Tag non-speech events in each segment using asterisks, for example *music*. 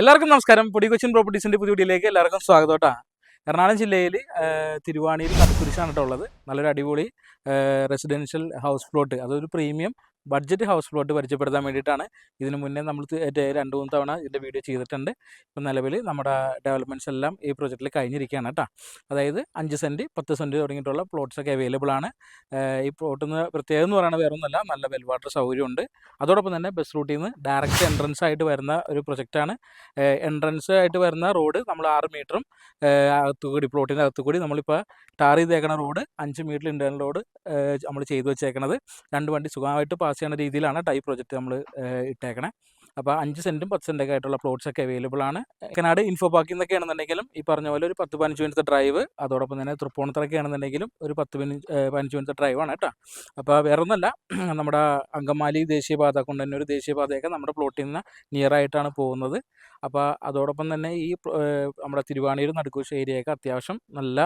എല്ലാവർക്കും നമസ്കാരം. പൊടി കൊച്ചിൻ പ്രോപ്പർട്ടീസിന്റെ പുതിയ വീഡിയോയിലേക്ക് എല്ലാവർക്കും സ്വാഗതം എറണാകുളം ജില്ലയിൽ തിരുവാണിയിൽ കത്തുരിശാണ് കേട്ടോ ഉള്ളത്. നല്ലൊരു അടിപൊളി റെസിഡൻഷ്യൽ ഹൗസ് പ്ലോട്ട് അതൊരു പ്രീമിയം ബഡ്ജറ്റ് ഹൗസ് പ്ലോട്ട് പരിചയപ്പെടുത്താൻ വേണ്ടിയിട്ടാണ്. ഇതിനു മുന്നേ നമ്മൾ രണ്ടു മൂന്ന് തവണ ഇതിന്റെ വീഡിയോ ചെയ്തിട്ടുണ്ട്. ഇപ്പം നിലവിൽ നമ്മുടെ ഡെവലപ്മെന്റ്സ് എല്ലാം ഈ പ്രോജക്റ്റിൽ കഴിഞ്ഞിരിക്കുകയാണ് കേട്ടോ. അതായത് അഞ്ച് സെന്റ് പത്ത് സെന്റ് തുടങ്ങിയിട്ടുള്ള പ്ലോട്ട്സൊക്കെ അവൈലബിൾ ആണ്. ഈ ഈ നിന്ന് പ്രത്യേകം എന്ന് പറയുന്നത് വേറെ ഒന്നുമല്ല നല്ല വെൽ വാട്ടർ സൗകര്യമുണ്ട്. അതോടൊപ്പം തന്നെ ബസ് റൂട്ടിൽ നിന്ന് ഡയറക്റ്റ് എൻട്രൻസ് ആയിട്ട് വരുന്ന ഒരു പ്രൊജക്റ്റാണ് എൻട്രൻസ് ആയിട്ട് വരുന്ന റോഡ് നമ്മൾ ആറ് മീറ്ററും അകത്തുകൂടി പ്ലോട്ടിന്റെ അകത്തുകൂടി നമ്മളിപ്പോൾ ടാർ ചെയ്തേക്കണ റോഡ് അഞ്ച് മീറ്റർ ഇന്റേർണൽ റോഡ് നമ്മൾ ചെയ്തു വെച്ചേക്കണത്. രണ്ട് വണ്ടി സുഖമായിട്ട് പാസ് ചെയ്യുന്ന രീതിയിലാണ് ടൈ പ്രൊജക്റ്റ് നമ്മൾ ഇട്ടേക്കണേ. അപ്പോൾ അഞ്ച് സെന്റും പത്ത് സെന്റൊക്കെ ആയിട്ടുള്ള പ്ലോട്ട്സ് ഒക്കെ അവൈലബിൾ ആണ്. കനാട് ഇൻഫോ പാർക്കിൽ നിന്നൊക്കെ ആണെന്നുണ്ടെങ്കിലും ഈ പറഞ്ഞ പോലെ ഒരു പത്ത് പതിനഞ്ച് മിനിറ്റ് ഡ്രൈവ് അതോടൊപ്പം തന്നെ തൃപ്പൂണിത്തറൊക്കെ ആണെന്നുണ്ടെങ്കിലും ഒരു പത്ത് മിനിറ്റ് പതിനഞ്ച് മിനിറ്റ് ഡ്രൈവാണ് കേട്ടോ. അപ്പോൾ വേറെ ഒന്നല്ല *clears throat* നമ്മുടെ അങ്കമാലി ദേശീയപാത കൊണ്ടന്നൂർ ദേശീയപാതയൊക്കെ നമ്മുടെ പ്ലോട്ടിൽ നിന്ന് നിയർ ആയിട്ടാണ് പോകുന്നത്. അപ്പോൾ അതോടൊപ്പം തന്നെ ഈ നമ്മുടെ തിരുവാണിയൂർ നടുക്കൂശ് ഏരിയയൊക്കെ അത്യാവശ്യം നല്ല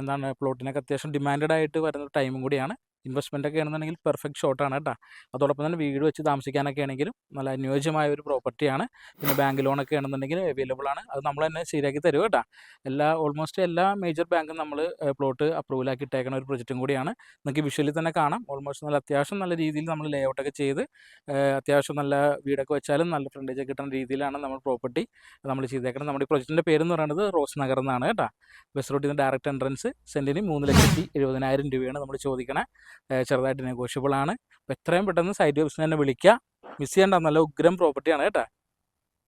എന്താണ് പ്ലോട്ടിനൊക്കെ അത്യാവശ്യം ഡിമാൻഡ് ആയിട്ട് വരുന്ന ടൈമും കൂടിയാണ്. ഇൻവെസ്റ്റ്മെന്റ് ഒക്കെ ആണെന്നുണ്ടെങ്കിൽ പെർഫെക്റ്റ് ഷോട്ടാണ് കേട്ടോ. അതോടൊപ്പം തന്നെ വീട് വെച്ച് താമസിക്കാനൊക്കെ ആണെങ്കിലും നല്ല അനുയോജ്യമായ ഒരു പ്രോപ്പർട്ടിയാണ്. പിന്നെ ബാങ്ക് ലോണൊക്കെ ആണെന്നുണ്ടെങ്കിൽ അവൈലബിൾ ആണ്. അത് നമ്മൾ തന്നെ ശരിയാക്കി തരും കേട്ടോ. എല്ലാ ഓൾമോസ്റ്റ് എല്ലാ മേജർ ബാങ്കും നമ്മൾ പ്ലോട്ട് അപ്രൂവലാക്കി ഇട്ടേക്കുന്ന ഒരു പ്രൊജക്റ്റും കൂടിയാണ്. നിങ്ങൾക്ക് വിഷ്വലി തന്നെ കാണാം. ഓൾമോസ്റ്റ് നല്ല അത്യാവശ്യം നല്ല രീതിയിൽ നമ്മൾ ലേ ഔട്ടൊക്കെ ചെയ്ത് അത്യാവശ്യം നല്ല വീടൊക്കെ വെച്ചാലും നല്ല ഫ്രണ്ടേജ് കിട്ടുന്ന രീതിയിലാണ് നമ്മൾ പ്രോപ്പർട്ടി നമ്മൾ ചെയ്തേക്കുന്നത്. നമ്മുടെ ഈ പ്രൊജക്റ്റിന്റെ എന്ന് പറയുന്നത് റോസ് നഗർ എന്നാണ് കേട്ടോ. ബസ് റോട്ടിൽ നിന്ന് ഡയറക്റ്റ് എൻട്രൻസ് സെന്റിന് മൂന്ന് ലക്ഷത്തി എഴുപതിനായിരം രൂപയാണ് നമ്മൾ ചോദിക്കണേ. ചെറുതായിട്ട് നെഗോഷ്യബിൾ ആണ്. അപ്പോൾ എത്രയും പെട്ടെന്ന് സൈറ്റ് ഓഫീസിന് തന്നെ വിളിക്കുക മിസ് ചെയ്യേണ്ട നല്ല ഉഗ്രം പ്രോപ്പർട്ടിയാണ് കേട്ടോ.